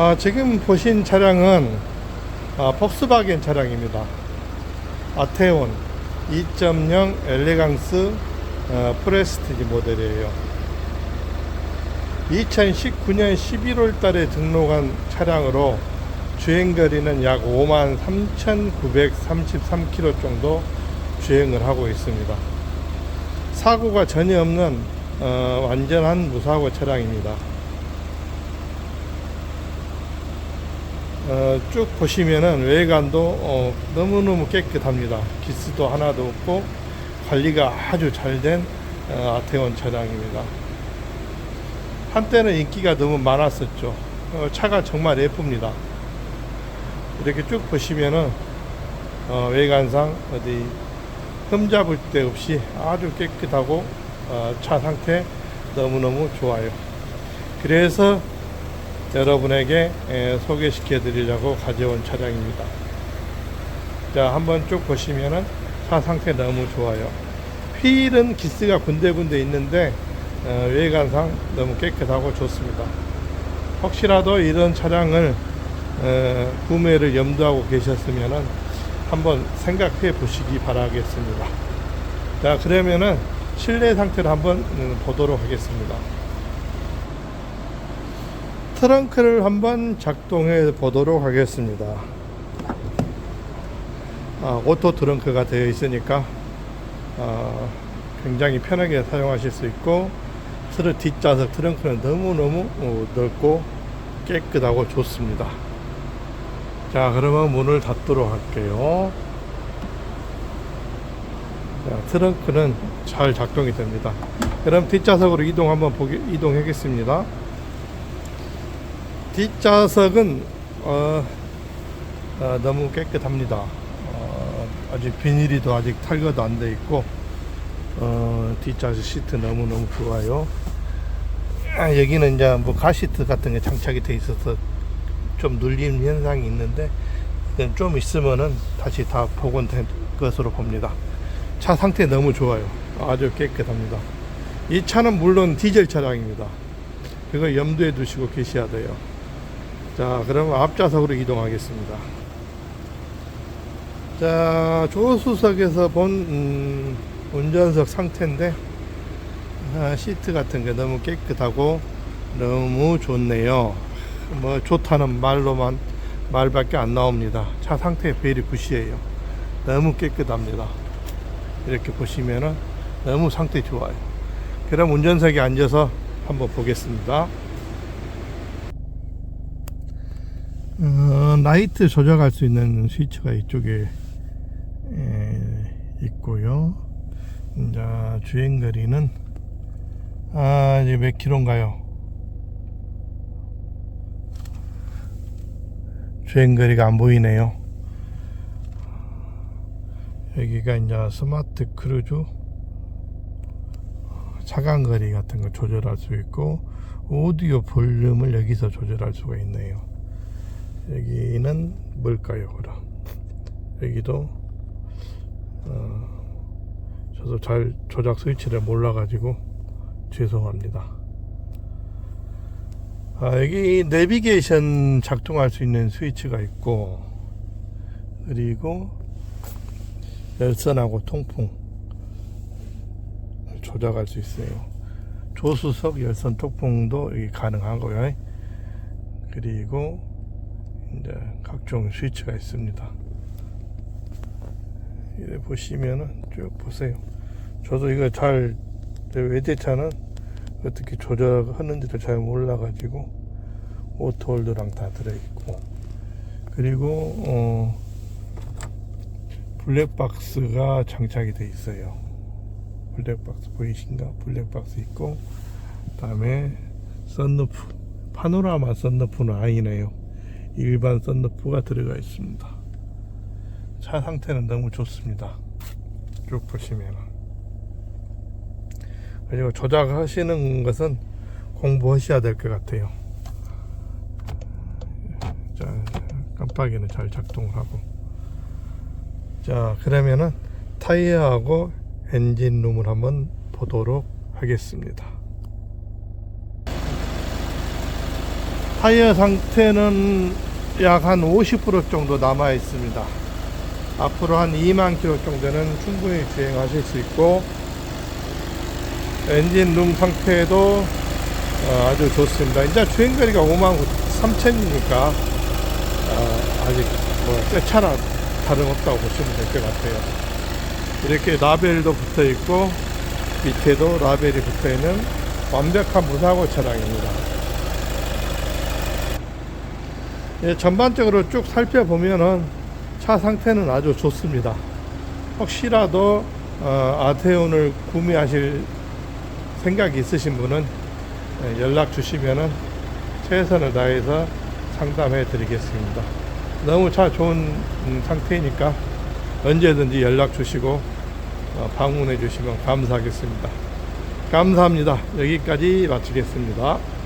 아, 지금 보신 차량은 아, 폭스바겐 차량입니다. 아테온 2.0 엘레강스 어, 프레스티지 모델이에요. 2019년 11월 달에 등록한 차량으로 주행거리는 약 53,933km 정도 주행을 하고 있습니다. 사고가 전혀 없는 어, 완전한 무사고 차량입니다. 어, 쭉 보시면은 외관도 어, 너무너무 깨끗합니다. 기스도 하나도 없고 관리가 아주 잘된 어, 아테온 차량입니다. 한때는 인기가 너무 많았었죠. 어, 차가 정말 예쁩니다. 이렇게 쭉 보시면은 어, 외관상 어디 흠잡을 데 없이 아주 깨끗하고 어, 차 상태 너무너무 좋아요. 그래서 여러분에게 에, 소개시켜 드리려고 가져온 차량입니다. 자, 한번 쭉 보시면은 차 상태 너무 좋아요. 휠은 기스가 군데군데 있는데 어, 외관상 너무 깨끗하고 좋습니다. 혹시라도 이런 차량을 어, 구매를 염두하고 계셨으면은 한번 생각해 보시기 바라겠습니다. 자, 그러면은 실내 상태를 한번 음, 보도록 하겠습니다. 트렁크를 한번 작동해 보도록 하겠습니다. 아, 오토 트렁크가 되어 있으니까 아, 굉장히 편하게 사용하실 수 있고 트럭 뒷좌석 트렁크는 너무너무 어, 넓고 깨끗하고 좋습니다. 자, 그러면 문을 닫도록 할게요. 자, 트렁크는 잘 작동이 됩니다. 그럼 뒷좌석으로 이동 한번 보기, 이동하겠습니다. 뒷좌석은 어, 어, 너무 깨끗합니다. 어, 아직 비닐이도 아직 탈거도 안 돼 있고 어, 뒷좌석 시트 너무 너무 좋아요. 아, 여기는 이제 뭐 가시트 같은 게 장착이 돼 있어서 좀 눌림 현상이 있는데 좀 있으면은 다시 다 복원된 것으로 봅니다. 차 상태 너무 좋아요. 아주 깨끗합니다. 이 차는 물론 디젤 차량입니다. 그거 염두에 두시고 계셔야 돼요. 자, 그럼 앞좌석으로 이동하겠습니다. 자, 조수석에서 본 음, 운전석 상태인데 아, 시트 같은 게 너무 깨끗하고 너무 좋네요. 뭐 좋다는 말로만 말밖에 안 나옵니다. 차 상태 베리 굿이에요. 너무 깨끗합니다. 이렇게 보시면은 너무 상태 좋아요. 그럼 운전석에 앉아서 한번 보겠습니다. 어, 라이트 조작할 수 있는 스위치가 이쪽에 에, 있고요. 이제 주행 거리는 아 이제 몇 킬로인가요? 주행 거리가 안 보이네요. 여기가 이제 스마트 크루즈 차간 거리 같은 거 조절할 수 있고 오디오 볼륨을 여기서 조절할 수가 있네요. 여기는 뭘까요, 그럼? 여기도 어, 저도 잘 조작 스위치를 몰라가지고 죄송합니다. 아, 여기 내비게이션 작동할 수 있는 스위치가 있고 그리고 열선하고 통풍 조작할 수 있어요. 조수석 열선 통풍도 가능하고요. 그리고 이제 각종 스위치가 있습니다. 이래 보시면은 쭉 보세요. 저도 이거 잘 외제차는 어떻게 조절하는지를 잘 몰라가지고 오토홀더랑 다 들어있고 그리고 어 블랙박스가 장착이 돼 있어요. 블랙박스 보이신가? 블랙박스 있고 그다음에 썬루프 파노라마 썬루프는 아니네요. 일반 썬루프가 들어가 있습니다. 차 상태는 너무 좋습니다. 쭉 보시면 그리고 조작하시는 것은 공부하셔야 될 것 같아요. 자, 깜빡이는 잘 작동하고. 자, 그러면은 타이어하고 엔진룸을 한번 보도록 하겠습니다. 타이어 상태는 약 한 50% 정도 남아 있습니다. 앞으로 한 2만 킬로 정도는 충분히 주행하실 수 있고 엔진 룸 상태도 어, 아주 좋습니다. 이제 주행거리가 5만 3천이니까 아직 뭐새 차나 다름없다고 보시면 될 것 같아요. 이렇게 라벨도 붙어 있고 밑에도 라벨이 붙어 있는 완벽한 무사고 차량입니다. 예, 전반적으로 쭉 살펴보면은 차 상태는 아주 좋습니다. 혹시라도 어, 아테온을 구매하실 생각이 있으신 분은 예, 연락 주시면은 최선을 다해서 상담해 드리겠습니다. 너무 차 좋은 음, 상태니까 언제든지 연락 주시고 어, 방문해 주시면 감사하겠습니다. 감사합니다. 여기까지 마치겠습니다.